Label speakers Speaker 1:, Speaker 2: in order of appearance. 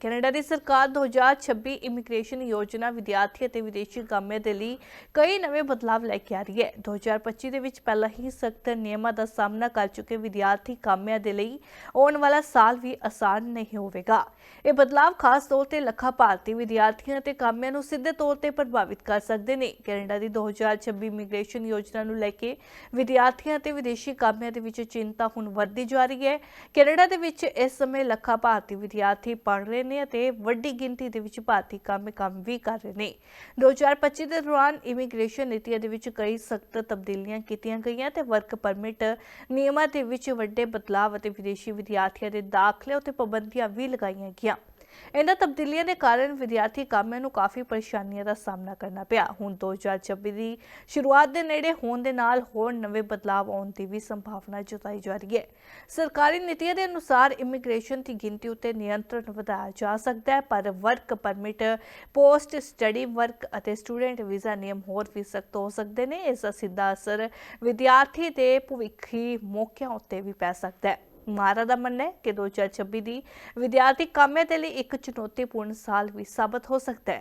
Speaker 1: Canada ਦੀ ਸਰਕਾਰ 2026 immigration ਯੋਜਨਾ ਵਿਦਿਆਰਥੀ ਅਤੇ ਵਿਦੇਸ਼ੀ ਕਾਮਿਆਂ ਦੇ ਲਈ ਕਈ ਨਵੇਂ ਬਦਲਾਵ ਲੈ ਕੇ ਆ ਰਹੀ ਹੈ। 2025 ਦੇ ਵਿੱਚ ਪਹਿਲਾਂ ਹੀ ਸਖਤ ਨਿਯਮਾਂ ਦਾ ਸਾਹਮਣਾ ਕਰ ਚੁੱਕੇ ਵਿਦਿਆਰਥੀ ਕਾਮਿਆਂ ਦੇ ਲਈ ਆਉਣ ਵਾਲਾ ਸਾਲ ਵੀ ਆਸਾਨ ਨਹੀਂ ਹੋਵੇਗਾ। ਇਹ ਬਦਲਾਵ ਖਾਸ ਤੌਰ ਤੇ ਲੱਖਾਂ ਭਾਰਤੀ ਵਿਦਿਆਰਥੀਆਂ ਅਤੇ ਕਾਮਿਆਂ ਨੂੰ ਸਿੱਧੇ ਤੌਰ ਤੇ ਪ੍ਰਭਾਵਿਤ ਕਰ ਸਕਦੇ ਨੇ। ਕੈਨੇਡਾ ਦੀ 2026 ਇਮੀਗ੍ਰੇਸ਼ਨ ਯੋਜਨਾ ਨੂੰ ਲੈ ਕੇ ਵਿਦਿਆਰਥੀਆਂ ਅਤੇ ਵਿਦੇਸ਼ੀ ਕਾਮਿਆਂ ਦੇ ਵਿੱਚ ਚਿੰਤਾ ਹੁਣ ਵੱਧਦੀ ਜਾ ਰਹੀ ਹੈ। ਕੈਨੇਡਾ ਦੇ ਵਿੱਚ ਇਸ ਸਮੇਂ ਲੱਖਾਂ ਭਾਰਤੀ ਵਿਦਿਆਰਥੀ ਪੜ੍ਹ ਰਹੇ ਨੇ ਅਤੇ ਵੱਡੀ ਗਿਣਤੀ ਦੇ ਵਿੱਚ ਭਾਰਤੀ ਕੰਮ ਕੰਮ ਵੀ ਕਰ ਰਹੇ ਨੇ। 2025 ਦੇ ਦੌਰਾਨ ਇਮੀਗ੍ਰੇਸ਼ਨ ਨੀਤੀਆਂ ਦੇ ਵਿੱਚ ਕਈ ਸਖਤ ਤਬਦੀਲੀਆਂ ਕੀਤੀਆਂ ਗਈਆਂ ਤੇ ਵਰਕ ਪਰਮਿਟ ਨਿਯਮਾਂ ਦੇ ਵਿੱਚ ਵੱਡੇ ਬਦਲਾਅ ਅਤੇ ਵਿਦੇਸ਼ੀ ਵਿਦਿਆਰਥੀਆਂ ਦੇ ਦਾਖਲੇ ਉੱਤੇ ਪਾਬੰਦੀਆਂ ਵੀ ਲਗਾਈਆਂ ਗਈਆਂ। ਇਹਨਾਂ ਤਬਦੀਲੀਆਂ ਦੇ ਕਾਰਨ ਵਿਦਿਆਰਥੀ ਕਾਮਿਆਂ ਨੂੰ ਕਾਫੀ ਪਰੇਸ਼ਾਨੀਆਂ ਦਾ ਸਾਹਮਣਾ ਕਰਨਾ ਪਿਆ। ਹੁਣ 2026 ਦੀ ਸ਼ੁਰੂਆਤ ਦੇ ਨੇੜੇ ਹੋਣ ਦੇ ਨਾਲ ਹੋਰ ਨਵੇਂ ਬਦਲਾਅ ਆਉਣ ਦੀ ਵੀ ਸੰਭਾਵਨਾ ਜਤਾਈ ਜਾ ਰਹੀ ਹੈ। ਸਰਕਾਰੀ ਨੀਤੀਆਂ ਦੇ ਅਨੁਸਾਰ ਇਮੀਗ੍ਰੇਸ਼ਨ ਦੀ ਗਿਣਤੀ ਉੱਤੇ ਨਿਯੰਤਰਣ ਵਧਾਇਆ ਜਾ ਸਕਦਾ ਹੈ, ਪਰ work permit, post study work ਅਤੇ ਸਟੂਡੈਂਟ ਵੀਜ਼ਾ ਨਿਯਮ ਹੋਰ ਵੀ ਸਖਤ ਹੋ ਸਕਦੇ ਨੇ। ਇਸ ਦਾ ਸਿੱਧਾ ਅਸਰ ਵਿਦਿਆਰਥੀ ਦੇ ਭਵਿੱਖੀ ਮੌਕਿਆਂ ਉੱਤੇ ਵੀ ਪੈ ਸਕਦਾ ਹੈ। ਮਾਰਾ ਦਾ ਮੰਨਣਾ ਹੈ ਕਿ 2026 ਦੀ ਵਿਦਿਆਰਥੀ ਕਾਮਿਆਂ ਦੇ ਲਈ ਇੱਕ ਚੁਣੌਤੀਪੂਰਨ ਸਾਲ ਵੀ ਸਾਬਤ ਹੋ ਸਕਦਾ ਹੈ।